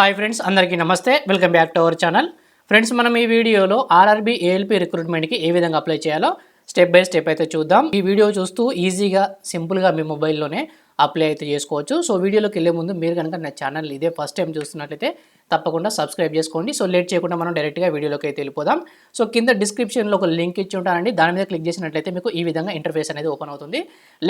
Hi friends అందరికీ నమస్తే. Welcome back to our channel. Friends మనం ఈ వీడియోలో ఆర్ఆర్బీ ఏఎల్పి రిక్రూట్మెంట్కి ఏ విధంగా అప్లై చేయాలో స్టెప్ బై స్టెప్ అయితే చూద్దాం. ఈ వీడియో చూస్తూ ఈజీగా సింపుల్గా మీ మొబైల్లోనే అప్లై అయితే చేసుకోవచ్చు. సో వీడియోలోకి వెళ్ళే ముందు మీరు కనుక నా ఛానల్ ఇదే ఫస్ట్ టైం చూస్తున్నట్లయితే తప్పకుండా సబ్స్క్రైబ్ చేసుకోండి. సో లేట్ చేయకుండా మనం డైరెక్ట్గా వీడియోలోకి అయితే వెళ్ళిపోదాం. సో కింద డిస్క్రిప్షన్లో ఒక లింక్ ఇచ్చి ఉంటానండి. దాని మీద క్లిక్ చేసినట్లయితే మీకు ఈ విధంగా ఇంటర్ఫేస్ అనేది ఓపెన్ అవుతుంది.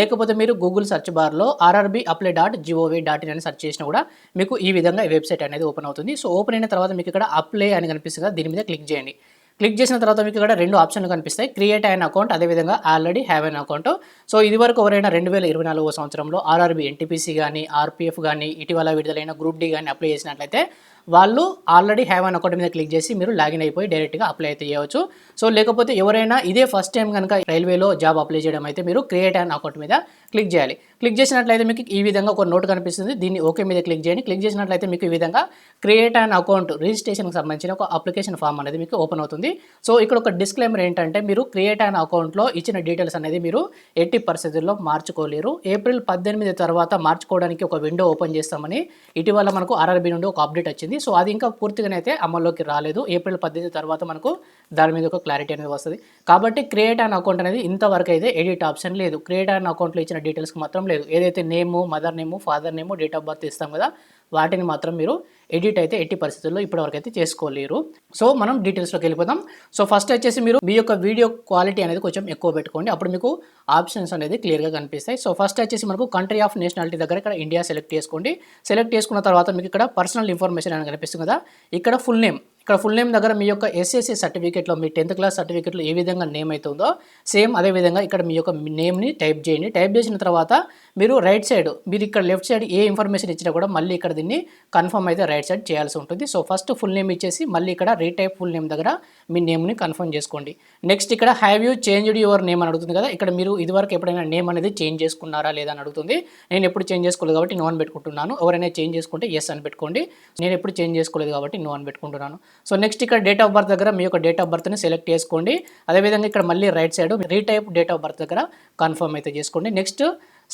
లేకపోతే మీరు గూగుల్ సెర్చ్ బార్లో RRB apply dot G O V dot in అని సెర్చ్ చేసినా కూడా మీకు ఈ విధంగా వెబ్సైట్ అనేది ఓపెన్ అవుతుంది. సో ఓపెన్ అయిన తర్వాత మీకు ఇక్కడ అప్లై అని కనిపిస్తుంది? దీని మీద క్లిక్ చేయండి. క్లిక్ చేసిన తర్వాత మీకు ఇక్కడ రెండు ఆప్షన్లు కనిపిస్తాయి. క్రియేట్ అయిన అకౌంట్ అదేవిధంగా ఆల్రెడీ హ్యావ్ అయిన అకౌంట్ సో ఇది వరకు ఎవరైనా రెండు వేల ఇరవై నాలుగో సంవత్సరంలో ఆర్ఆర్బీ ఎన్టీపీసీ కానీ ఆర్పీఎఫ్ కానీ ఇటీవల విడుదలైన గ్రూప్ డి కానీ అప్లై చేసినట్లయితే వాళ్ళు ఆల్రెడీ హ్యావ్ అన్ అకౌంట్ మీద క్లిక్ చేసి మీరు లాగిన్ అయిపోయి డైరెక్ట్గా అప్లై అయితే చేయవచ్చు. సో లేకపోతే ఎవరైనా ఇదే ఫస్ట్ టైం కనుక రైల్వేలో జాబ్ అప్లై చేయడం అయితే మీరు క్రియేట్ అయిన అకౌంట్ మీద క్లిక్ చేయాలి. క్లిక్ చేసినట్లయితే మీకు ఈ విధంగా ఒక నోట్ కనిపిస్తుంది. దీన్ని ఓకే మీద క్లిక్ చేయండి. క్లిక్ చేసినట్లయితే మీకు ఈ విధంగా క్రియేట్ అండ్ అకౌంట్ రిజిస్ట్రేషన్కి సంబంధించిన ఒక అప్లికేషన్ ఫామ్ అనేది మీకు ఓపెన్ అవుతుంది. సో ఇక్కడ ఒక డిస్క్లైమర్ ఏంటంటే మీరు క్రియేట్ అండ్ అకౌంట్లో ఇచ్చిన డీటెయిల్స్ అనేది మీరు ఎట్టి పరిస్థితుల్లో మార్చుకోలేరు. ఏప్రిల్ పద్దెనిమిది తర్వాత మార్చుకోవడానికి ఒక విండో ఓపెన్ చేస్తామని ఇటీవల మనకు ఆర్ఆర్బీ నుండి ఒక అప్డేట్ వచ్చింది. సో అది ఇంకా పూర్తిగానైతే అమల్లోకి రాలేదు. ఏప్రిల్ పద్దెనిమిది తర్వాత మనకు దాని మీద ఒక క్లారిటీ అనేది వస్తుంది. కాబట్టి క్రియేట్ అండ్ అకౌంట్ అనేది ఇంతవరకు అయితే ఎడిట్ ఆప్షన్ లేదు. క్రియేట్ అండ్ అకౌంట్లో ఇచ్చిన డీటెయిల్స్కి మాత్రం లేదు. ఏదైతే name mother name father name date of birth ఇస్తాం కదా వాటిని మాత్రం మీరు ఎడిట్ అయితే ఎట్టి పరిస్థితుల్లో ఇప్పటివరకు అయితే చేసుకోలేరు. సో మనం డీటెయిల్స్లోకి వెళ్ళిపోదాం. సో ఫస్ట్ వచ్చేసి మీరు మీ యొక్క వీడియో క్వాలిటీ అనేది కొంచెం ఎక్కువ పెట్టుకోండి. అప్పుడు మీకు ఆప్షన్స్ అనేది క్లియర్గా కనిపిస్తాయి. సో ఫస్ట్ వచ్చేసి మనకు కంట్రీ ఆఫ్ నేషనాలిటీ దగ్గర ఇక్కడ ఇండియా సెలెక్ట్ చేసుకోండి. సెలెక్ట్ చేసుకున్న తర్వాత మీకు ఇక్కడ పర్సనల్ ఇన్ఫర్మేషన్ అని కనిపిస్తుంది కదా. ఇక్కడ ఫుల్ నేమ్ ఇక్కడ ఫుల్ నేమ్ దగ్గర మీ యొక్క ఎస్ఎస్సి సర్టిఫికేట్లో మీ టెన్త్ క్లాస్ సర్టిఫికేట్లో ఏ విధంగా నేమ్ అవుతుందో సేమ్ అదే విధంగా ఇక్కడ మీ యొక్క నేమ్ని టైప్ చేయండి. టైప్ చేసిన తర్వాత మీరు రైట్ సైడ్ మీరు ఇక్కడ లెఫ్ట్ సైడ్ ఏ ఇన్ఫర్మేషన్ ఇచ్చినా కూడా మళ్ళీ ఇక్కడ దీన్ని కన్ఫర్మ్ అయితే రైట్ సైడ్ చేయాల్సి ఉంటుంది. సో ఫస్ట్ ఫుల్ నేమ్ ఇచ్చేసి మళ్ళీ ఇక్కడ రీటైప్ ఫుల్ నేమ్ దగ్గర మీ నేమ్ని కన్ఫర్మ్ చేసుకోండి. నెక్స్ట్ ఇక్కడ have you changed your name అని అడుగుతుంది కదా ఇక్కడ మీరు ఇదివరకు ఎప్పుడైనా నేమ్ అనేది చేంజ్ చేసుకున్నారా లేదా అని అడుగుతుంది. నేను ఎప్పుడు చేంజ్ చేసుకోలేదు కాబట్టి నో అని పెట్టుకుంటున్నాను. ఎవరైనా చేంజ్ చేసుకుంటే ఎస్ అని పెట్టుకోండి. నేను ఎప్పుడు చేంజ్ చేసుకోలేదు కాబట్టి నో అని పెట్టుకుంటున్నాను. సో నెక్స్ట్ ఇక్కడ డేట్ ఆఫ్ బర్త్ దగ్గర మీ యొక్క డేట్ ఆఫ్ బర్త్ని సెలెక్ట్ చేసుకోండి. అదేవిధంగా ఇక్కడ మళ్ళీ right side retype date of birth దగ్గర కన్ఫర్మ్ అయితే చేసుకోండి. నెక్స్ట్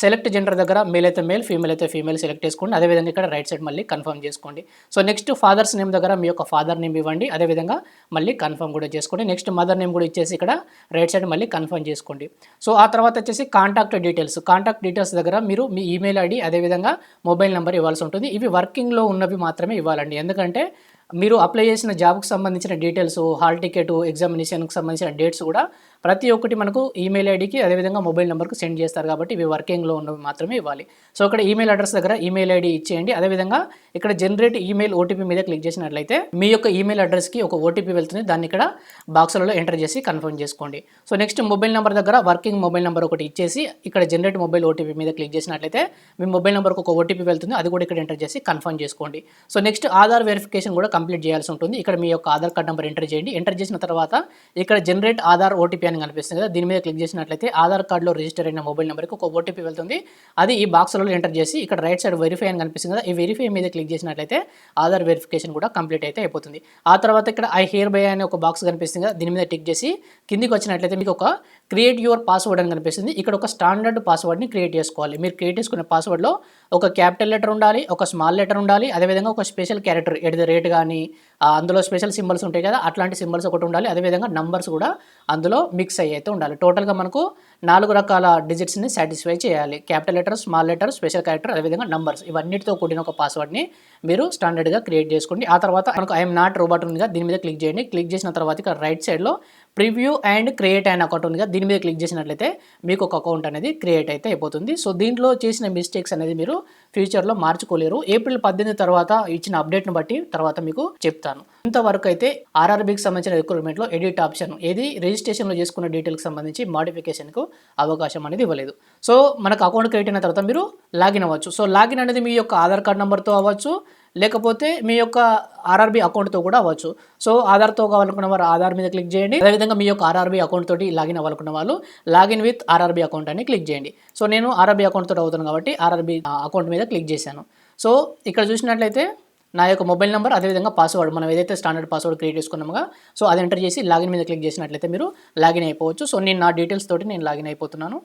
సెలెక్ట్ జెండర్ దగ్గర మేల్ అయితే మేల్ ఫీమేల్ అయితే ఫీమేల్ సెలెక్ట్ చేసుకోండి. అదేవిధంగా ఇక్కడ రైట్ సైడ్ మళ్ళీ కన్ఫర్మ్ చేసుకోండి. సో నెక్స్ట్ ఫాదర్స్ నేమ్ దగ్గర మీ యొక్క ఫాదర్ నేమ్ ఇవ్వండి. అదేవిధంగా మళ్ళీ కన్ఫర్మ్ కూడా చేసుకోండి. నెక్స్ట్ మదర్ నేమ్ కూడా ఇచ్చేసి ఇక్కడ రైట్ సైడ్ మళ్ళీ కన్ఫర్మ్ చేసుకోండి. సో ఆ తర్వాత వచ్చేసి కాంటాక్ట్ డీటెయిల్స్. కాంటాక్ట్ డీటెయిల్స్ దగ్గర మీరు మీ ఈమెయిల్ ఐడి అదేవిధంగా మొబైల్ నెంబర్ ఇవ్వాల్సి ఉంటుంది. ఇవి వర్కింగ్లో ఉన్నవి మాత్రమే ఇవ్వాలండి. ఎందుకంటే మీరు అప్లై చేసిన జాబ్కి సంబంధించిన డీటెయిల్స్ హాల్ టికెట్ ఎగ్జామినేషన్కి సంబంధించిన డేట్స్ కూడా ప్రతి ఒక్కటి మనకు ఈమెయిల్ ఐడికి అదేవిధంగా మొబైల్ నెంబర్కు సెండ్ చేస్తారు కాబట్టి ఇవి వర్కింగ్లో ఉన్నవి మాత్రమే ఇవ్వాలి. సో ఇక్కడ ఈమెయిల్ అడ్రస్ దగ్గర ఈమెయిల్ ఐడి ఇచ్చేయండి. అదేవిధంగా ఇక్కడ జనరేట్ ఈమెయిల్ ఓటీపీ మీద క్లిక్ చేసినట్లయితే మీ యొక్క ఈమెయిల్ అడ్రస్కి ఒక ఓటీపీ వెళ్తుంది. దాన్ని ఇక్కడ బాక్స్లలో ఎంటర్ చేసి కన్ఫర్మ్ చేసుకోండి. సో నెక్స్ట్ మొబైల్ నెంబర్ దగ్గర వర్కింగ్ మొబైల్ నెంబర్ ఒకటి ఇచ్చేసి ఇక్కడ జనరేట్ మొబైల్ ఓటీపీ మీద క్లిక్ చేసినట్లయితే మీ మొబైల్ నెంబర్కి ఒక ఓటీపీ వెళ్తుంది. అది కూడా ఇక్కడ ఎంటర్ చేసి కన్ఫర్మ్ చేసుకోండి. సో నెక్స్ట్ ఆధార్ వెరిఫికేషన్ కూడా కంప్లీట్ చేయాల్సి ఉంటుంది. ఇక్కడ మీ యొక్క ఆధార్ కార్డ్ నెంబర్ ఎంటర్ చేయండి. ఎంటర్ చేసిన తర్వాత ఇక్కడ జనరేట్ ఆధార్ ఓటీపీ అని కనిపిస్తుంది కదా. దీని మీద క్లిక్ చేసినట్లయితే ఆధార్ కార్డులో రిజిస్టర్ అయిన మొబైల్ నెంబర్కి ఒక ఓటీపీ వెళ్తుంది. అది ఈ బాక్స్లో ఎంటర్ చేసి ఇక్కడ రైట్ సైడ్ వెరిఫై అని కనిపిస్తుంది కదా. ఈ వెరిఫై మీద క్లిక్ చేసినట్లయితే ఆధార్ వెరిఫికేషన్ కూడా కంప్లీట్ అయితే అయిపోతుంది. ఆ తర్వాత ఇక్కడ ఐ హియర్ బై అనే ఒక బాక్స్ కనిపిస్తుంది కదా. దీని మీద టిక్ చేసి కిందికి వచ్చినట్లయితే మీకు ఒక క్రియేట్ యువర్ పాస్వర్డ్ అని కనిపిస్తుంది. ఇక్కడ ఒక స్టాండర్డ్ పాస్వర్డ్ని క్రియేట్ చేసుకోవాలి. మీరు క్రియేట్ చేసుకునే పాస్వర్డ్లో ఒక క్యాపిటల్ లెటర్ ఉండాలి ఒక స్మాల్ లెటర్ ఉండాలి అదేవిధంగా ఒక special character at the rate కానీ అందులో స్పెషల్ సింబల్స్ ఉంటాయి కదా అట్లాంటి సింబల్స్ ఒకటి ఉండాలి అదేవిధంగా నంబర్స్ కూడా అందులో మిక్స్ అయ్యి అయితే ఉండాలి టోటల్గా మనకు నాలుగు రకాల డిజిట్స్ని సాటిస్ఫై చేయాలి. Capital letter small letter special character అదేవిధంగా నంబర్స్ ఇవన్నిటితో కూడిన ఒక పాస్వర్డ్ని మీరు స్టాండర్డ్గా క్రియేట్ చేసుకోండి. ఆ తర్వాత మనకు ఐఎమ్ నాట్ రోబోట్ ఉందిగా దీని మీద క్లిక్ చేయండి. క్లిక్ చేసిన తర్వాత ఇక్కడ రైట్ సైడ్లో ప్రివ్యూ అండ్ క్రియేట్ అయిన అకౌంట్ ఉందిగా దీని మీద క్లిక్ చేసినట్లయితే మీకు ఒక అకౌంట్ అనేది క్రియేట్ అయితే అయిపోతుంది. సో దీంట్లో చేసిన మిస్టేక్స్ అనేది మీరు ఫ్యూచర్లో మార్చుకోలేరు. ఏప్రిల్ పద్దెనిమిది తర్వాత ఇచ్చిన అప్డేట్ని బట్టి తర్వాత మీకు చెప్తాను. ఇంతవరకు అయితే ఆర్ఆర్బీకి సంబంధించిన రిక్రూట్మెంట్లో ఎడిట్ ఆప్షన్ ఏది? రిజిస్ట్రేషన్లో చేసుకున్న డీటెయిల్కి సంబంధించి మోడిఫికేషన్కు అవకాశం అనేది ఇవ్వలేదు. సో మనకు అకౌంట్ క్రియేట్ అయిన తర్వాత మీరు లాగిన్ అవ్వచ్చు. సో లాగిన్ అనేది మీ యొక్క ఆధార్ కార్డ్ నెంబర్తో అవ్వచ్చు. లేకపోతే మీ యొక్క ఆర్ఆర్బీ అకౌంట్తో కూడా అవ్వచ్చు. సో ఆధార్తో కావాలనుకున్న వారు ఆధార్ మీద క్లిక్ చేయండి. అదేవిధంగా మీ యొక్క ఆర్ఆర్బీ అకౌంట్ తోటి లాగిన్ అవ్వాలనుకున్న వాళ్ళు లాగిన్ విత్ ఆర్ఆర్బీ అకౌంట్ అని క్లిక్ చేయండి. సో నేను ఆర్ఆర్బీ అకౌంట్ తోటి అవుతాను కాబట్టి ఆర్ఆర్బీ అకౌంట్ మీద క్లిక్ చేశాను. సో ఇక్కడ చూసినట్లయితే నా యొక్క మొబైల్ నెంబర్ అదేవిధంగా పాస్వర్డ్ మనం ఏదైతే స్టాండర్డ్ పాస్వర్డ్ క్రియేట్ చేసుకున్నామో సో అది ఎంటర్ చేసి లాగిన్ మీద క్లిక్ చేసినట్లయితే మీరు లాగిన్ అయిపోవచ్చు. సో నేను నా డీటెయిల్స్ తోటి నేను లాగిన్ అయిపోతున్నాను.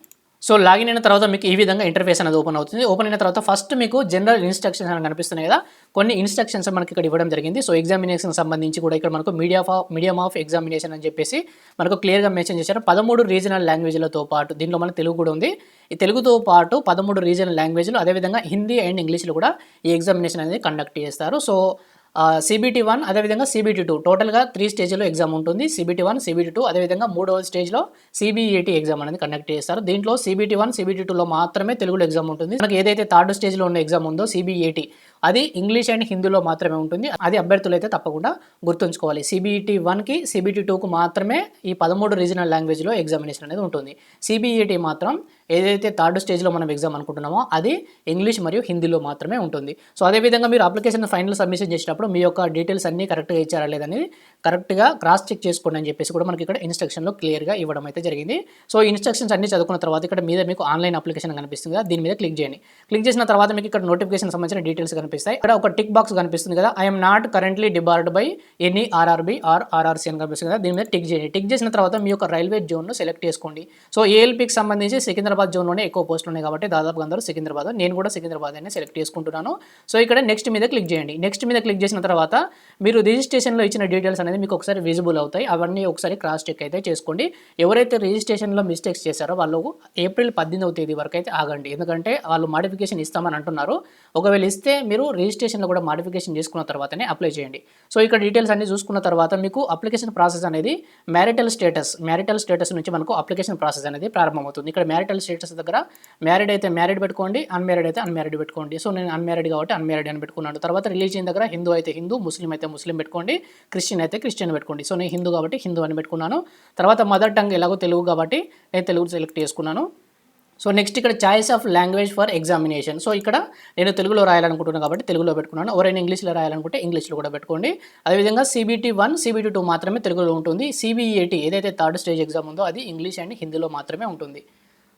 సో లాగిన్ అయిన తర్వాత మీకు ఈ విధంగా ఇంటర్ఫేస్ అనేది ఓపెన్ అవుతుంది. ఓపెన్ అయిన తర్వాత ఫస్ట్ మీకు జనరల్ ఇన్స్ట్రక్షన్స్ అని కనిపిస్తున్నాయి కదా కొన్ని ఇన్స్ట్రక్షన్స్ మనకి ఇక్కడ ఇవ్వడం జరిగింది. సో ఎగ్జామినేషన్ సంబంధించి కూడా ఇక్కడ మనకు media of medium of examination అని చెప్పేసి మనకు క్లియర్గా మెన్షన్ చేశారు. పదమూడు రీజనల్ లాంగ్వేజ్లతో పాటు దీంట్లో మన తెలుగు కూడా ఉంది. ఈ తెలుగుతో పాటు పదమూడు రీజనల్ లాంగ్వేజ్లు అదేవిధంగా హిందీ అండ్ ఇంగ్లీష్లో కూడా ఈ ఎగ్జామినేషన్ అనేది కండక్ట్ చేస్తారు. సో సిబిటీ వన్ అదేవిధంగా సిబిటీ టూ టోటల్గా త్రీ స్టేజ్లో ఎగ్జామ్ ఉంటుంది. సిబిటీ వన్ సిబిటీ టూ అదేవిధంగా మూడవ స్టేజ్లో సిబిఈటీ ఎగ్జామ్ అనేది కండక్ట్ చేస్తారు. దీంట్లో సిబిటీ వన్ సిబిటీ టూలో మాత్రమే తెలుగులో ఎగ్జామ్ ఉంటుంది. మనకి ఏదైతే థర్డ్ స్టేజ్లో ఉన్న ఎగ్జామ్ ఉందో సిబిఈటీ అది ఇంగ్లీష్ అండ్ హిందీలో మాత్రమే ఉంటుంది. అది అభ్యర్థులు అయితే తప్పకుండా గుర్తుంచుకోవాలి. సిబిఈటీ వన్కి సిబిటీ టూకు మాత్రమే ఈ పదమూడు రీజనల్ లాంగ్వేజ్లో ఎగ్జామినేషన్ అనేది ఉంటుంది. సిబిఈటీ మాత్రం ఏదైతే థర్డ్ స్టేజ్లో మనం ఎగ్జామ్ అనుకుంటున్నామో అది ఇంగ్లీష్ మరియు హిందీలో మాత్రమే ఉంటుంది. సో అదేవిధంగా మీరు అప్లికేషన్ ఫైనల్ సబ్మిషన్ చేసినప్పుడు మీ యొక్క డీటెయిల్స్ అన్నీ కరెక్ట్గా ఇచ్చారా లేదనేది కరెక్ట్గా క్రాస్ చెక్ చేసుకోండి అని చెప్పేసి కూడా మనకి ఇక్కడ ఇన్స్ట్రక్షన్లో క్లియర్గా ఇవ్వడం అయితే జరిగింది. సో ఇన్స్ట్రక్షన్స్ అన్ని చదువుకున్న తర్వాత ఇక్కడ మీద మీకు ఆన్లైన్ అప్లికేషన్ కనిపిస్తుంది దీని మీద క్లిక్ చేయండి. క్లిక్ చేసిన తర్వాత మీకు ఇక్కడ నోటిఫికేషన్ సంబంధించిన డీటెయిల్స్ కనిపిస్తాయి. ఇక్కడ ఒక టిక్ బాక్స్ కనిపిస్తుంది కదా. I'm not currently debarred by any RRB or RRC అని కనిపిస్తుంది కదా. దీని మీద టిక్ చేయండి. టిక్ చేసిన తర్వాత మీ యొక్క రైల్వే జోన్ను సెలెక్ట్ చేసుకోండి. సో ఏఎల్పీకి సంబంధించి సికింద్రాబాద్ జోన్లోనే ఎక్కువ పోస్టులు ఉన్నాయి కాబట్టి దాదాపుగా అందరూ సికింద్రాబాద్ నేను కూడా సికింద్రాబాద్ అనే సెలెక్ట్ చేసుకుంటున్నాను. సో ఇక్కడ నెక్స్ట్ మీద క్లిక్ చేయండి. నెక్స్ట్ మీద క్లిక్ చేసిన తర్వాత మీరు రిజిస్ట్రేషన్లో ఇచ్చిన డీటెయిల్స్ అనేది మీకు ఒకసారి విజిబుల్ అవుతాయి. అవన్నీ ఒకసారి క్రాస్ చెక్ అయితే చేసుకోండి. ఎవరైతే రిజిస్ట్రేషన్లో మిస్టేక్స్ చేశారో వాళ్ళు ఏప్రిల్ పద్దెనిమిదవ తేదీ వరకు అయితే ఆగండి. ఎందుకంటే వాళ్ళు మాడిఫికేషన్ ఇస్తామని అంటున్నారు. ఒకవేళ ఇస్తే మీరు రిజిస్ట్రేషన్లో కూడా మాడిఫికేషన్ చేసుకున్న తర్వాతనే అప్లై చేయండి. సో ఇక్కడ డీటెయిల్స్ అన్ని చూసుకున్న తర్వాత మీకు అప్లికేషన్ ప్రాసెస్ అనేది మ్యారిటల్ స్టేటస్ మ్యారిటల్ స్టేటస్ నుంచి మనకు అప్లికేషన్ ప్రాసెస్ అనేది ప్రారంభమవుతుంది. ఇక్కడ మ్యారిటల్ స్టేటస్ దగ్గర మ్యారీడ్ అయితే మ్యారీడ్ పెట్టుకోండి అన్మ్యారీడ్ అయితే అన్మ్యారీడ్ పెట్టుకోండి. సో నేను అన్మ్యారీడ్ కాబట్టి అన్మ్యారీడ్ అని పెట్టుకున్నాను. తర్వాత రిలీజియన్ దగ్గర హిందూ అయితే హిందూ ముస్లిం అయితే ముస్లిం పెట్టుకోండి క్రిస్టియన్ అయితే క్రిస్టియన్ పెట్టుకోండి. సో నేను హిందూ కాబట్టి హిందూ అని పెట్టుకున్నాను. తర్వాత మదర్ టంగ్ ఎలాగో తెలుగు కాబట్టి నేను తెలుగు సెలెక్ట్ చేసుకున్నాను. సో నెక్స్ట్ ఇక్కడ choice of language for examination. So ఇక్కడ నేను తెలుగులో రాయాలనుకుంటున్నాను కాబట్టి తెలుగులో పెట్టుకున్నాను. ఎవరైనా ఇంగ్లీష్లో రాయాలనుకుంటే ఇంగ్లీష్లో కూడా పెట్టుకోండి. అదేవిధంగా సిబిటీ వన్ సిబిటీ టూ మాత్రమే తెలుగులో ఉంటుంది. సిబిఈటీ ఏదైతే థర్డ్ స్టేజ్ ఎగ్జామ్ ఉందో అది ఇంగ్లీష్ అండ్ హిందీలో మాత్రమే ఉంటుంది.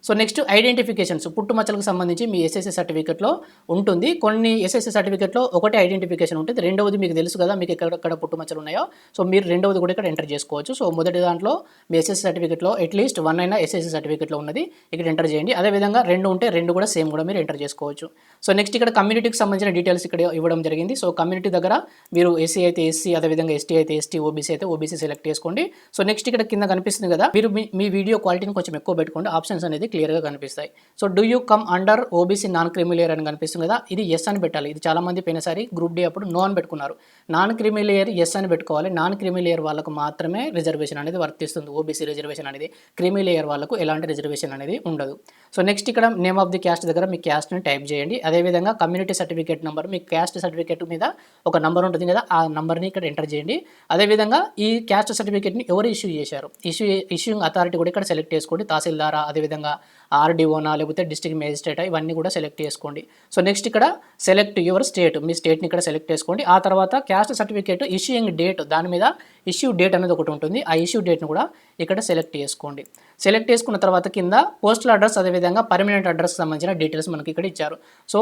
సో నెక్స్ట్ ఐడెంటిఫికేషన్స్ పుట్టుమచ్చలకు సంబంధించి మీ ఎస్ఎస్సి సర్టిఫికేట్లో ఉంటుంది. కొన్ని ఎస్ఎస్సి సర్టిఫికేట్లో ఒకటే ఐడెంటిఫికేషన్ ఉంటుంది. రెండవది మీకు తెలుసు కదా మీకు ఎక్కడెక్కడ పుట్టుమచ్చలు ఉన్నాయో. సో మీరు రెండవది కూడా ఇక్కడ ఎంటర్ చేసుకోవచ్చు. సో మొదటి దాంట్లో మీ ఎస్ఎస్సి సర్టిఫికేట్లో అట్లీస్ట్ వన్ అయినా ఎస్ఎస్సి సర్టిఫికేట్లో ఉన్నది ఇక్కడ ఎంటర్ చేయండి. అదేవిధంగా రెండు ఉంటే రెండు కూడా సేమ్ కూడా మీరు ఎంటర్ చేసుకోవచ్చు. సో నెక్స్ట్ ఇక్కడ కమ్యూనిటీకి సంబంధించిన డీటెయిల్స్ ఇక్కడ ఇవ్వడం జరిగింది. సో కమ్యూనిటీ దగ్గర మీరు ఎస్సీ అయితే ఎస్సీ అదేవిధంగా ఎస్టీ అయితే ఎస్టీ ఓబీసీ అయితే ఓబీసీ సెలెక్ట్ చేసుకోండి. సో నెక్స్ట్ ఇక్కడ కింద కనిపిస్తుంది కదా మీరు మీ- మీ వీడియో క్వాలిటీని కొంచెం ఎక్కువ పెట్టుకోండి. ఆప్షన్స్ అనేది క్లియర్గా కనిపిస్తాయి. So do you come under OBC non creamy layer అని కనిపిస్తుంది కదా ఇది ఎస్ అని పెట్టాలి. ఇది చాలామంది పోయినసారి గ్రూప్ డి అప్పుడు నో అని పెట్టుకున్నారు. నాన్ క్రిమిలియర్ ఎస్ అని పెట్టుకోవాలి. నాన్ క్రిమిలియర్ వాళ్ళకు మాత్రమే రిజర్వేషన్ అనేది వర్తిస్తుంది. ఓబీసీ రిజర్వేషన్ అనేది క్రిమిలియర్ వాళ్ళకు ఎలాంటి రిజర్వేషన్ అనేది ఉండదు. సో నెక్స్ట్ ఇక్కడ నేమ్ ఆఫ్ ది క్యాస్ట్ దగ్గర మీ క్యాస్ట్ని టైప్ చేయండి. అదేవిధంగా కమ్యూనిటీ సర్టిఫికేట్ నెంబర్ మీ క్యాస్ట్ సర్టిఫికేట్ మీద ఒక నెంబర్ ఉంటుంది కదా ఆ నెంబర్ని ఇక్కడ ఎంటర్ చేయండి. అదేవిధంగా ఈ క్యాస్ట్ సర్టిఫికేట్ని ఎవరు ఇష్యూ చేశారు? ఇష్యూ ఇష్యూయింగ్ అథారిటీ కూడా ఇక్కడ సెలెక్ట్ చేసుకోండి. తహసీల్దారా అదేవిధంగా ఆర్డీఓనా లేకపోతే డిస్ట్రిక్ట్ మేజిస్ట్రేటా ఇవన్నీ కూడా సెలెక్ట్ చేసుకోండి. సో నెక్స్ట్ ఇక్కడ సెలెక్ట్ యువర్ స్టేట్ మీ స్టేట్ని ఇక్కడ సెలెక్ట్ చేసుకోండి. ఆ తర్వాత క్యాస్ట్ సర్టిఫికేట్ ఇష్యూయింగ్ డేట్ దాని మీద ఇష్యూ డేట్ అనేది ఒకటి ఉంటుంది. ఆ ఇష్యూ డేట్ని కూడా ఇక్కడ సెలెక్ట్ చేసుకోండి. సెలెక్ట్ చేసుకున్న తర్వాత కింద పోస్టల్ అడ్రస్ అదేవిధంగా పర్మనెంట్ అడ్రస్ సంబంధించిన డీటెయిల్స్ మనకి ఇక్కడ ఇచ్చారు. సో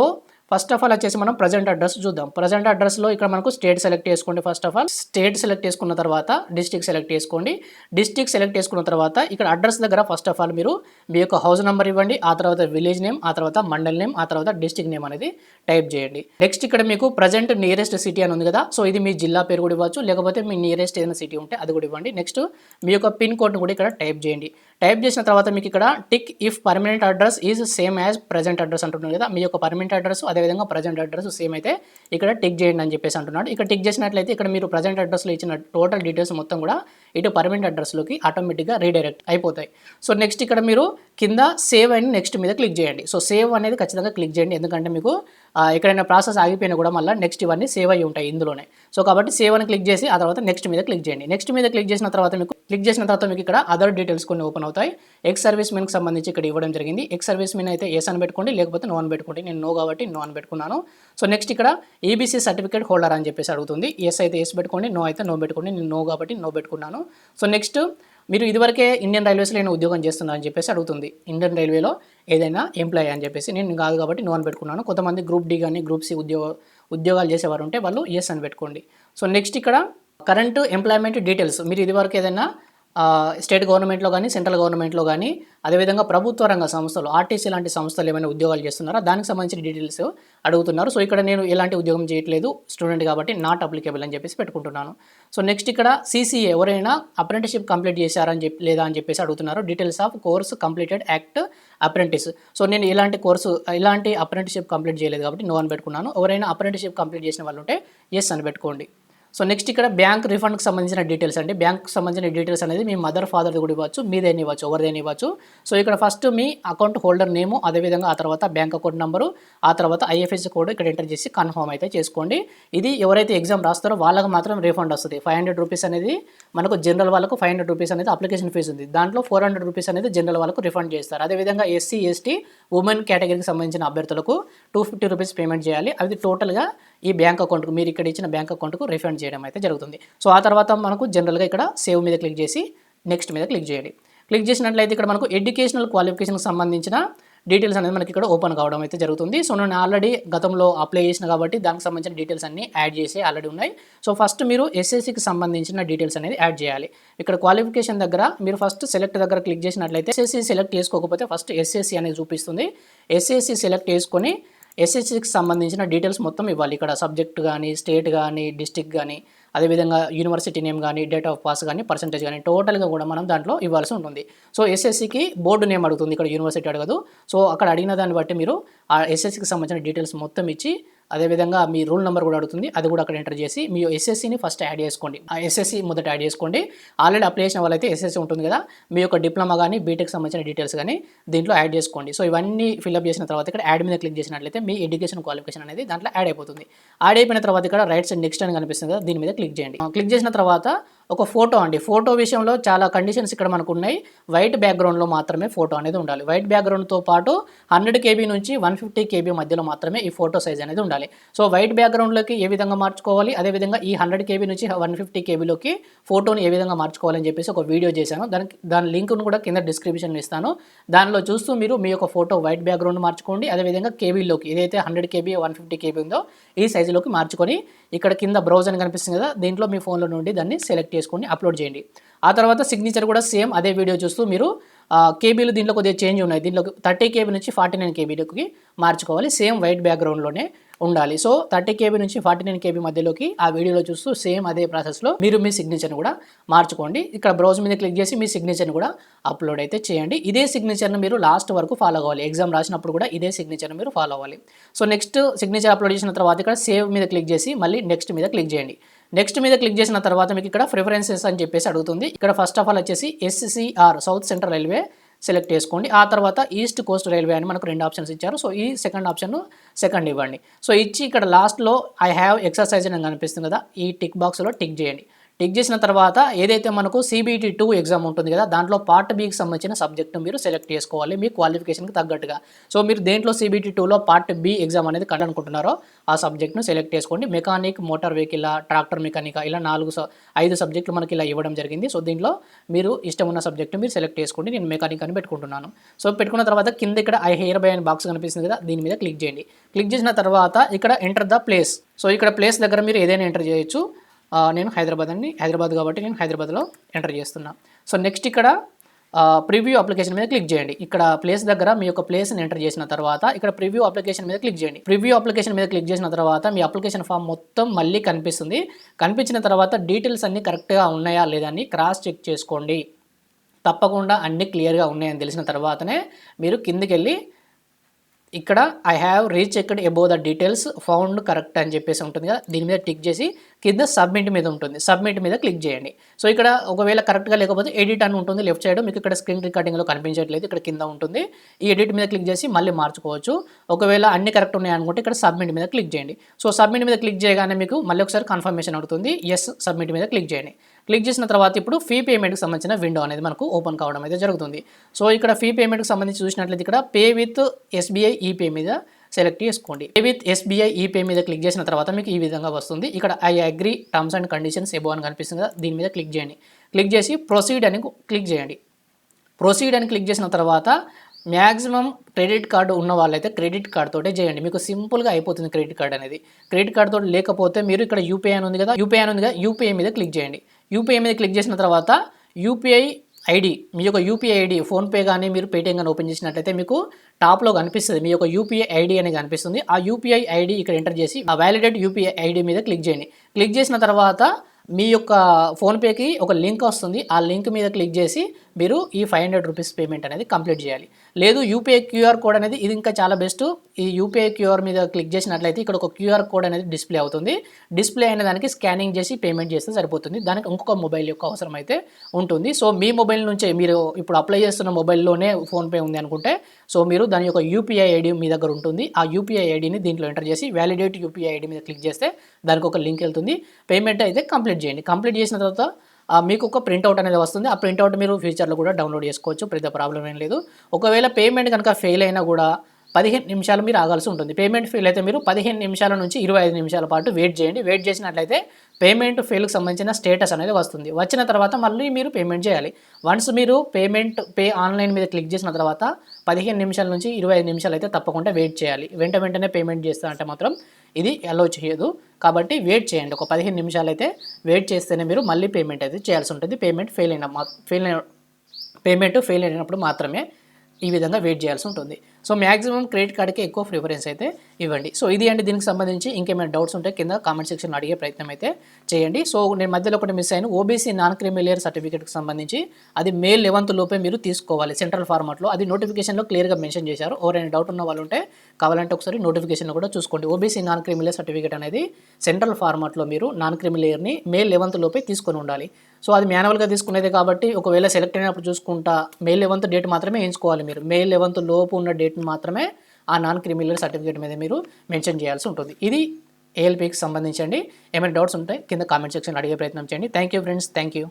ఫస్ట్ ఆఫ్ ఆల్ వచ్చేసి మనం ప్రజెంట్ అడ్రస్ చూద్దాం. ప్రజెంట్ అడ్రస్లో ఇక్కడ మనకు స్టేట్ సెలెక్ట్ చేసుకోండి first of all. State select చేసుకున్న తర్వాత డిస్టిక్ సెలెక్ట్ చేసుకోండి. డిస్టిక్ సెలెక్ట్ చేసుకున్న తర్వాత ఇక్కడ అడ్రస్ దగ్గర ఫస్ట్ ఆఫ్ ఆల్ మీరు మీ యొక్క హౌస్ నెంబర్ ఇవ్వండి ఆ తర్వాత విలేజ్ నేమ్ ఆ తర్వాత మండల్ నేమ్ ఆ తర్వాత డిస్టిక్ నేమ్ అనేది టైప్ చేయండి. నెక్స్ట్ ఇక్కడ మీకు ప్రజెంట్ నియరెస్ట్ సిటీ అని ఉంది కదా సో ఇది మీ జిల్లా పేరు కూడా ఇవ్వచ్చు. లేకపోతే మీ నియరెస్ట్ ఏదైనా సిటీ ఉంటే అది కూడా ఇవ్వండి. నెక్స్ట్ మీ యొక్క పిన్ కోడ్ని కూడా ఇక్కడ టైప్ చేయండి. టైప్ చేసిన తర్వాత మీకు ఇక్కడ tick if permanent address is same as present address అంటున్నాను కదా. మీ యొక్క పర్మనెంట్ అడ్రస్ అదేవిధంగా ప్రజెంట్ అడ్రస్ సేమ్ అయితే ఇక్కడ టిక్ చేయండి అని చెప్పేసి అంటున్నాడు. ఇక్కడ టిక్ చేసినట్లయితే ఇక్కడ మీరు ప్రజెంట్ అడ్రస్లో ఇచ్చిన టోటల్ డీటెయిల్స్ మొత్తం కూడా ఇటు పర్మనెంట్ అడ్రస్లోకి ఆటోమేటిక్గా రీడైరెక్ట్ అయిపోతాయి. సో నెక్స్ట్ ఇక్కడ మీరు కింద సేవ్ అండ్ నెక్స్ట్ మీద క్లిక్ చేయండి. సో సేవ్ అనేది ఖచ్చితంగా క్లిక్ చేయండి. ఎందుకంటే మీకు ఎక్కడైనా ప్రాసెస్ ఆగిపోయినా కూడా మళ్ళీ నెక్స్ట్ ఇవన్నీ సేవ్ అయ్యి ఉంటాయి ఇందులోనే. సో కాబట్టి సేవ్ అని క్లిక్ చేసి ఆ తర్వాత నెక్స్ట్ మీద క్లిక్ చేయండి. నెక్స్ట్ మీద క్లిక్ చేసిన తర్వాత మీకు క్లిక్ చేసిన తర్వాత మీకు ఇక్కడ అదర్ డీటెయిల్స్ కొన్ని ఓపెన్ అవుతాయి. ఎక్స్ సర్వీస్ మెన్కి సంబంధించి ఇక్కడ ఇవ్వడం జరిగింది. ఎక్స్ సర్వీస్ మెన్ అయితే ఎస్ అని పెట్టుకోండి లేకపోతే నో అని పెట్టుకోండి. నేను నో కాబట్టి నో అని పెట్టుకున్నాను. సో నెక్స్ట్ ఇక్కడ ఈబీసీ సర్టిఫికేట్ హోల్డర్ అని చెప్పేసి అడుగుతుంది. ఎస్ అయితే ఎస్ పెట్టుకోండి నో అయితే నో పెట్టుకోండి. నేను నో కాబట్టి నో పెట్టుకున్నాను. సో నెక్స్ట్ మీరు ఇదివరకే ఇండియన్ రైల్వేస్లో నేను ఉద్యోగం చేస్తున్నా అని చెప్పేసి అడుగుతుంది. ఇండియన్ రైల్వేలో ఏదైనా ఎంప్లాయీ అని చెప్పేసి నేను కాదు కాబట్టి నో అని పెట్టుకున్నాను. కొంతమంది గ్రూప్ డి కానీ గ్రూప్ సి ఉద్యోగ ఉద్యోగాలు చేసేవారు ఉంటే వాళ్ళు ఎస్ అని పెట్టుకోండి. సో నెక్స్ట్ ఇక్కడ కరెంట్ ఎంప్లాయ్మెంట్ డీటెయిల్స్. మీరు ఇదివరకు ఏదైనా స్టేట్ గవర్నమెంట్లో కానీ సెంట్రల్ గవర్నమెంట్లో కానీ అదేవిధంగా ప్రభుత్వ రంగ సంస్థలు ఆర్టీసీ లాంటి సంస్థలు ఏమైనా ఉద్యోగాలు చేస్తున్నారా? దానికి సంబంధించిన డీటెయిల్స్ అడుగుతున్నారు. సో ఇక్కడ నేను ఎలాంటి ఉద్యోగం చేయట్లేదు స్టూడెంట్ కాబట్టి నాట్ అప్లికేబుల్ అని చెప్పేసి పెట్టుకుంటున్నాను. సో నెక్స్ట్ ఇక్కడ సీసీఏ ఎవరైనా అప్రెంటిషిప్ కంప్లీట్ చేశారని చెప్పి లేదా అని చెప్పేసి అడుగుతున్నారు. Details of course completed act apprentice. So నేను ఇలాంటి కోర్సు ఇలాంటి అప్రెంటిషిప్ కంప్లీట్ చేయలేదు కాబట్టి నో అని పెట్టుకున్నాను. ఎవరైనా అప్రెంటిషిప్ కంప్లీట్ చేసిన వాళ్ళు ఉంటే ఎస్ అని పెట్టుకోండి. సో నెక్స్ట్ ఇక్కడ బ్యాంక్ రిఫండ్కి సంబంధించిన డీటెయిల్స్ అండి. బ్యాంక్ సంబంధించిన డీటెయిల్స్ అనేది మీ మదర్ ఫాదర్ కూడా ఇవ్వచ్చు మీదేని ఇవ్వచ్చు ఎవరిదైనా ఇవ్వచ్చు. సో ఇక్కడ ఫస్ట్ మీ అకౌంట్ హోల్డర్ నేము అదేవిధంగా ఆ తర్వాత బ్యాంక్ అకౌంట్ నెంబరు ఆ తర్వాత ఐఎఫ్ఎస్సి కోడ్ ఇక్కడ ఎంటర్ చేసి కన్ఫర్మ్ అయితే చేసుకోండి. ఇది ఎవరైతే ఎగ్జామ్ రాస్తారో వాళ్ళకి మాత్రం రీఫండ్ వస్తుంది. ఫైవ్ హండ్రెడ్ రూపీస్ అనేది మనకు జనరల్ వాళ్ళకు ఫైవ్ హండ్రెడ్ రూపీస్ అనేది అప్లికేషన్ ఫీజు ఉంది. దాంట్లో ఫోర్ హండ్రెడ్ రూపీస్ అనేది జనరల్ వాళ్ళకు రిఫండ్ చేస్తారు. అదేవిధంగా ఎస్సీ ఎస్టీ ఉమెన్ కేటగిరీకి సంబంధించిన అభ్యర్థులకు టూ ఫిఫ్టీ రూపీస్ పేమెంట్ చేయాలి. అది టోటల్గా ఈ బ్యాంక్ అకౌంట్కు మీరు ఇక్కడ ఇచ్చిన బ్యాంక్ అకౌంట్కు రిఫండ్ చేయడం అయితే జరుగుతుంది. సో ఆ తర్వాత మనకు జనరల్గా ఇక్కడ సేవ్ మీద క్లిక్ చేసి నెక్స్ట్ మీద క్లిక్ చేయండి. క్లిక్ చేసినట్లయితే ఇక్కడ మనకు ఎడ్యుకేషనల్ క్వాలిఫికేషన్కి సంబంధించిన డీటెయిల్స్ అనేది మనకి ఇక్కడ ఓపెన్ కావడం అయితే జరుగుతుంది. సో నేను ఆల్రెడీ గతంలో అప్లై చేసిన కాబట్టి దానికి సంబంధించిన డీటెయిల్స్ అన్ని యాడ్ చేసి ఆల్రెడీ ఉన్నాయి. సో ఫస్ట్ మీరు ఎస్ఎస్సికి సంబంధించిన డీటెయిల్స్ అనేది యాడ్ చేయాలి. ఇక్కడ క్వాలిఫికేషన్ దగ్గర మీరు ఫస్ట్ సెలెక్ట్ దగ్గర క్లిక్ చేసినట్లయితే ఎస్ఎస్సి సెలెక్ట్ చేసుకోకపోతే ఫస్ట్ ఎస్ఎస్సి అనేది చూపిస్తుంది. ఎస్ఎస్సి సెలెక్ట్ చేసుకొని ఎస్ఎస్సికి సంబంధించిన డీటెయిల్స్ మొత్తం ఇవ్వాలి. ఇక్కడ సబ్జెక్ట్ కానీ స్టేట్ కానీ డిస్టిక్ కానీ అదేవిధంగా యూనివర్సిటీ నేమ్ కానీ డేట్ ఆఫ్ పాస్ కానీ పర్సంటేజ్ కానీ టోటల్గా కూడా మనం దాంట్లో ఇవ్వాల్సి ఉంటుంది. సో ఎస్ఎస్సికి బోర్డు నేమ్ అడుగుతుంది. ఇక్కడ యూనివర్సిటీ అడగదు. సో అక్కడ అడిగిన దాన్ని బట్టి మీరు ఆ ఎస్ఎస్సికి సంబంధించిన డీటెయిల్స్ మొత్తం ఇచ్చి అదేవిధంగా మీ రూల్ నెంబర్ కూడా అడుగుతుంది. అది కూడా అక్కడ ఎంటర్ చేసి మీ ఎస్ఎస్సిని ఫస్ట్ యాడ్ చేసుకోండి. ఆ ఎస్ఎస్సి మొదట యాడ్ చేసుకోండి. ఆల్రెడీ అప్లై చేసిన వాళ్ళైతే ఎస్ఎస్సి ఉంటుంది కదా. మీ యొక్క డిప్లొమా కానీ బీటెక్ సంబంధించిన డీటెయిల్స్ కానీ దీంట్లో యాడ్ చేసుకోండి. సో ఇవన్నీ ఫిల్అప్ చేసిన తర్వాత ఇక్కడ యాడ్ మీద క్లిక్ చేసినట్లయితే మీ ఎడ్యుకేషన్ క్వాలిఫికేషన్ అనేది దాంట్లో యాడ్ అయిపోతుంది. యాడ్ అయిపోయిన తర్వాత ఇక్కడ రైట్ సైడ్ నెక్స్ట్ అని కనిపిస్తుంది కదా దీని మీద క్లిక్ చేయండి. క్లిక్ చేసిన తర్వాత ఒక ఫోటో అండి. ఫోటో విషయంలో చాలా కండిషన్స్ ఇక్కడ మనకు ఉన్నాయి వైట్ బ్యాక్గ్రౌండ్లో మాత్రమే ఫోటో అనేది ఉండాలి. వైట్ బ్యాక్గ్రౌండ్తో పాటు హండ్రెడ్ కేబీ నుంచి వన్ ఫిఫ్టీ కేబీ మధ్యలో మాత్రమే ఈ ఫోటో సైజ్ అనేది ఉండాలి. సో వైట్ బ్యాక్గ్రౌండ్లోకి ఏ విధంగా మార్చుకోవాలి? అదేవిధంగా ఈ హండ్రెడ్ కేబీ నుంచి వన్ ఫిఫ్టీ కేబీలోకి ఫోటోని ఏ విధంగా మార్చుకోవాలని చెప్పేసి ఒక వీడియో చేశాను. దానికి దాని లింక్ను కూడా కింద డిస్క్రిప్షన్లో ఇస్తాను. దానిలో చూస్తూ మీరు మీ యొక్క ఫోటో వైట్ బ్యాక్గ్రౌండ్ మార్చుకోండి. అదేవిధంగా కేబీలోకి ఏదైతే hundred KB one fifty KB ఉందో ఈ సైజులోకి మార్చుకొని ఇక్కడ కింద బ్రౌజర్ కనిపిస్తుంది కదా దీంట్లో మీ ఫోన్లో నుండి దాన్ని సెలెక్ట్ చేసుకొని అప్లోడ్ చేయండి. ఆ తర్వాత సిగ్నేచర్ కూడా సేమ్ అదే వీడియో చూస్తూ మీరు కేబీలు దీంట్లో కొద్దిగా చేంజ్ ఉన్నాయి. దీంట్లో థర్టీ కేబీ నుంచి ఫార్టీ నైన్ కేబీలోకి మార్చుకోవాలి. సేమ్ వైట్ బ్యాక్గ్రౌండ్లోనే ఉండాలి. సో థర్టీ కేబీ నుంచి ఫార్టీ నైన్ కేబీ మధ్యలోకి ఆ వీడియోలో చూస్తూ సేమ్ అదే ప్రాసెస్లో మీరు మీ సిగ్నేచర్ని కూడా మార్చుకోండి. ఇక్కడ బ్రౌజ్ మీద క్లిక్ చేసి మీ సిగ్నేచర్ని కూడా అప్లోడ్ అయితే చేయండి. ఇదే సిగ్నేచర్ని మీరు లాస్ట్ వరకు ఫాలో అవ్వాలి. ఎగ్జామ్ రాసినప్పుడు కూడా ఇదే సిగ్నేచర్ని మీరు ఫాలో అవ్వాలి. సో నెక్స్ట్ సిగ్నేచర్ అప్లోడ్ చేసిన తర్వాత ఇక్కడ సేవ్ మీద క్లిక్ చేసి మళ్ళీ నెక్స్ట్ మీద క్లిక్ చేయండి. నెక్స్ట్ మీద క్లిక్ చేసిన తర్వాత మీకు ఇక్కడ ప్రిఫరెన్సెస్ అని చెప్పేసి అడుగుతుంది. ఇక్కడ ఫస్ట్ ఆఫ్ ఆల్ వచ్చేసి SCR south central railway select చేసుకోండి. ఆ తర్వాత ఈస్ట్ కోస్ట్ రైల్వే అని మనకు రెండు ఆప్షన్స్ ఇచ్చారు. సో ఈ సెకండ్ ఆప్షన్ సెకండ్ ఇవ్వండి. సో ఇచ్చి ఇక్కడ లాస్ట్లో ఐ హ్యావ్ ఎక్సర్సైజ్ అని కనిపిస్తుంది కదా ఈ టిక్ బాక్స్లో టిక్ చేయండి. టిక్ చేసిన తర్వాత ఏదైతే మనకు సిబిటి టూ ఎగ్జామ్ ఉంటుంది కదా దాంట్లో పార్ట్ బికి సంబంధించిన సబ్జెక్ట్ను మీరు సెలెక్ట్ చేసుకోవాలి మీ క్వాలిఫికేషన్కి తగ్గట్టుగా. సో మీరు దేంట్లో సిబిటి టూలో పార్ట్ బి ఎగ్జామ్ అనేది కండక్ట్ అనుకుంటున్నారో ఆ సబ్జెక్ట్ను సెలెక్ట్ చేసుకోండి. Mechanic motor vehicle tractor mechanic ఇలా నాలుగు ఐదు సబ్జెక్టులు మనకి ఇలా ఇవ్వడం జరిగింది. సో దీంట్లో మీరు ఇష్టం ఉన్న సబ్జెక్ట్ మీరు సెలెక్ట్ చేసుకోండి నేను మెకానిక్ అని పెట్టుకుంటున్నాను. సో పెట్టుకున్న తర్వాత కింద ఇక్కడ ఐ హెయిర్ బై అని బాక్స్ కనిపిస్తుంది కదా దీని మీద క్లిక్ చేయండి. క్లిక్ చేసిన తర్వాత ఇక్కడ ఎంటర్ ద ప్లేస్ సో ఇక్కడ ప్లేస్ దగ్గర మీరు ఏదైనా ఎంటర్ చేయొచ్చు. నేను హైదరాబాద్ అండి హైదరాబాద్ కాబట్టి నేను హైదరాబాద్లో ఎంటర్ చేస్తున్నా. సో నెక్స్ట్ ఇక్కడ ప్రివ్యూ అప్లికేషన్ మీద క్లిక్ చేయండి. ఇక్కడ ప్లేస్ దగ్గర మీ యొక్క ప్లేస్ని ఎంటర్ చేసిన తర్వాత ఇక్కడ ప్రివ్యూ అప్లికేషన్ మీద క్లిక్ చేయండి. ప్రివ్యూ అప్లికేషన్ మీద క్లిక్ చేసిన తర్వాత మీ అప్లికేషన్ ఫామ్ మొత్తం మళ్ళీ కనిపిస్తుంది. కనిపించిన తర్వాత డీటెయిల్స్ అన్నీ కరెక్ట్గా ఉన్నాయా లేదా అని క్రాస్ చెక్ చేసుకోండి. తప్పకుండా అన్నీ క్లియర్గా ఉన్నాయని తెలిసిన తర్వాతనే మీరు కిందికి వెళ్ళి ఇక్కడ ఐ హ్యావ్ రీచ్ ఎక్కడ above the details found correct అని చెప్పేసి ఉంటుంది కదా దీని మీద టిక్ చేసి కింద సబ్మిట్ మీద ఉంటుంది. సబ్మిట్ మీద క్లిక్ చేయండి. సో ఇక్కడ ఒకవేళ కరెక్ట్గా లేకపోతే ఎడిట్ అని ఉంటుంది లెఫ్ట్ సైడ్ మీకు ఇక్కడ స్క్రీన్ రికార్డింగ్లో కనిపించట్లేదు ఇక్కడ కింద ఉంటుంది. ఈ ఎడిట్ మీద క్లిక్ చేసి మళ్ళీ మార్చుకోవచ్చు. ఒకవేళ అన్ని కరెక్ట్ ఉన్నాయి అనుకుంటే ఇక్కడ సబ్మిట్ మీద క్లిక్ చేయండి. సో సబ్మిట్ మీద క్లిక్ చేయగానే మీకు మళ్ళీ ఒకసారి కన్ఫర్మేషన్ అవుతుంది ఎస్ సబ్మిట్ మీద క్లిక్ చేయండి. క్లిక్ చేసిన తర్వాత ఇప్పుడు ఫీ పేమెంట్కి సంబంధించిన విండో అనేది మనకు ఓపెన్ కావడం అయితే జరుగుతుంది. సో ఇక్కడ ఫీ పేమెంట్కి సంబంధించి చూసినట్లయితే ఇక్కడ పే విత్ ఎస్బీఐ ఈపే మీద సెలెక్ట్ చేసుకోండి. పే విత్ ఎస్బీఐ ఈపే మీద క్లిక్ చేసిన తర్వాత మీకు ఈ విధంగా వస్తుంది. ఇక్కడ I agree terms and conditions above అని కనిపిస్తుంది కదా దీని మీద క్లిక్ చేయండి. క్లిక్ చేసి ప్రొసీడ్ అని క్లిక్ చేయండి. ప్రొసీడ్ అని క్లిక్ చేసిన తర్వాత మ్యాక్సిమం క్రెడిట్ కార్డు ఉన్న వాళ్ళైతే క్రెడిట్ కార్డ్ తోటే చేయండి. మీకు సింపుల్గా అయిపోతుంది క్రెడిట్ కార్డ్ అనేది. క్రెడిట్ కార్డ్ తోటి లేకపోతే మీరు ఇక్కడ యూపీఐ అని ఉంది కదా యూపీఐ అని ఉంది కదా యూపీఐ మీద క్లిక్ చేయండి. యూపీఐ మీద క్లిక్ చేసిన తర్వాత యూపీఐ ఐడి మీ యొక్క యూపీఐ ఐడి ఫోన్పే కానీ మీరు పేటీఎం కానీ ఓపెన్ చేసినట్లయితే మీకు టాప్లో కనిపిస్తుంది. మీ యొక్క యూపీఐ ఐడి అనేది కనిపిస్తుంది. ఆ యూపీఐ ఐడి ఇక్కడ ఎంటర్ చేసి ఆ వ్యాలిడేట్ యూపీఐ ఐడి మీద క్లిక్ చేయండి. క్లిక్ చేసిన తర్వాత మీ యొక్క ఫోన్పేకి ఒక లింక్ వస్తుంది. ఆ లింక్ మీద క్లిక్ చేసి మీరు ఈ ఫైవ్ హండ్రెడ్ రూపీస్ పేమెంట్ అనేది కంప్లీట్ చేయాలి. లేదు యూపీఐ క్యూఆర్ కోడ్ అనేది ఇది ఇంకా చాలా బెస్ట్ ఈ యూపీఐ క్యూఆర్ మీద క్లిక్ చేసినట్లయితే ఇక్కడ ఒక క్యూఆర్ కోడ్ అనేది డిస్ప్లే అవుతుంది. డిస్ప్లే అయిన దానికి స్కానింగ్ చేసి పేమెంట్ చేస్తే సరిపోతుంది. దానికి ఇంకొక మొబైల్ యొక్క అవసరం అయితే ఉంటుంది. సో మీ మొబైల్ నుంచే మీరు ఇప్పుడు అప్లై చేస్తున్న మొబైల్లోనే ఫోన్పే ఉంది అనుకుంటే సో మీరు దాని యొక్క యూపీఐ ఐడి మీ దగ్గర ఉంటుంది. ఆ యూపీఐ ఐడిని దీంట్లో ఎంటర్ చేసి వ్యాలిడేట్ యూపీఐ ఐడి మీద క్లిక్ చేస్తే దానికి ఒక లింక్ వెళ్తుంది. పేమెంట్ అయితే కంప్లీట్ చేయండి. కంప్లీట్ చేసిన తర్వాత మీకు ఒక ప్రింట్అవుట్ అనేది వస్తుంది. ఆ ప్రింట్అవుట్ మీరు ఫ్యూచర్లో కూడా డౌన్లోడ్ చేసుకోవచ్చు. పెద్ద ప్రాబ్లం ఏం లేదు. ఒకవేళ పేమెంట్ కనుక ఫెయిల్ అయినా కూడా పదిహేను నిమిషాలు మీరు ఆగాల్సి ఉంటుంది. పేమెంట్ ఫెయిల్ అయితే మీరు పదిహేను నిమిషాల నుంచి ఇరవై ఐదు నిమిషాల పాటు వెయిట్ చేయండి. వెయిట్ చేసినట్లయితే పేమెంట్ ఫెయిల్కి సంబంధించిన స్టేటస్ అనేది వస్తుంది. వచ్చిన తర్వాత మళ్ళీ మీరు పేమెంట్ చేయాలి. వన్స్ మీరు పేమెంట్ పే ఆన్లైన్ మీద క్లిక్ చేసిన తర్వాత పదిహేను నిమిషాల నుంచి ఇరవై ఐదు నిమిషాలు అయితే తప్పకుండా వెయిట్ చేయాలి. వెంట వెంటనే పేమెంట్ చేస్తారంటే మాత్రం ఇది అలో చేయదు. కాబట్టి వెయిట్ చేయండి. ఒక పదిహేను నిమిషాలు అయితే వెయిట్ చేస్తేనే మీరు మళ్ళీ పేమెంట్ అయితే చేయాల్సి ఉంటుంది. పేమెంట్ ఫెయిల్ అయిన ఫెయిల్ అయిన పేమెంట్ ఫెయిల్ అయినప్పుడు మాత్రమే ఈ విధంగా వెయిట్ చేయాల్సి ఉంటుంది. సో మ్యాక్సిమం క్రెడిట్ కార్డ్కి ఎక్కువ ప్రిఫరెన్స్ అయితే ఇవ్వండి. సో ఇది అండి దీనికి సంబంధించి ఇంకేమైనా డౌట్స్ ఉంటే కింద కామెంట్ సెక్షన్లో అడిగే ప్రయత్నం అయితే చేయండి. సో నేను మధ్యలో ఒకటి మిస్ అయిన ఓబీసీ నాన్ క్రిమిలియర్ సర్టిఫికేట్కి సంబంధించి అది మే లెవెంత్ లోపే మీరు తీసుకోవాలి సెంట్రల్ ఫార్మాట్లో అది నోటిఫికేషన్లో క్లియర్గా మెన్షన్ చేశారు. ఎవరైనా డౌట్ ఉన్న వాళ్ళు ఉంటే కావాలంటే ఒకసారి నోటిఫికేషన్లో కూడా చూసుకోండి. OBC non creamy layer certificate అనేది సెంట్రల్ ఫార్మాట్లో మీరు నాన్ క్రిమిలియర్ని మే లెవెంత్ లోపే తీసుకొని ఉండాలి. సో అది మాన్యువల్గా తీసుకునేది కాబట్టి ఒకవేళ సెలెక్ట్ అయినప్పుడు చూసుకుంటా మే లెవెంత్ డేట్ మాత్రమే ఎంచుకోవాలి మీరు. మే లెవెంత్ లోపు ఉన్న డేట్ డేట్ని మాత్రమే ఆ నాన్ క్రిమినల్ సర్టిఫికేట్ మీద మీరు మెన్షన్ చేయాల్సి ఉంటుంది. ఇది ఏఎల్పికి సంబంధించండి ఏమైనా డౌట్స్ ఉంటే కింద కామెంట్ సెక్షన్ అడిగే ప్రయత్నం చేయండి. Thank you friends thank you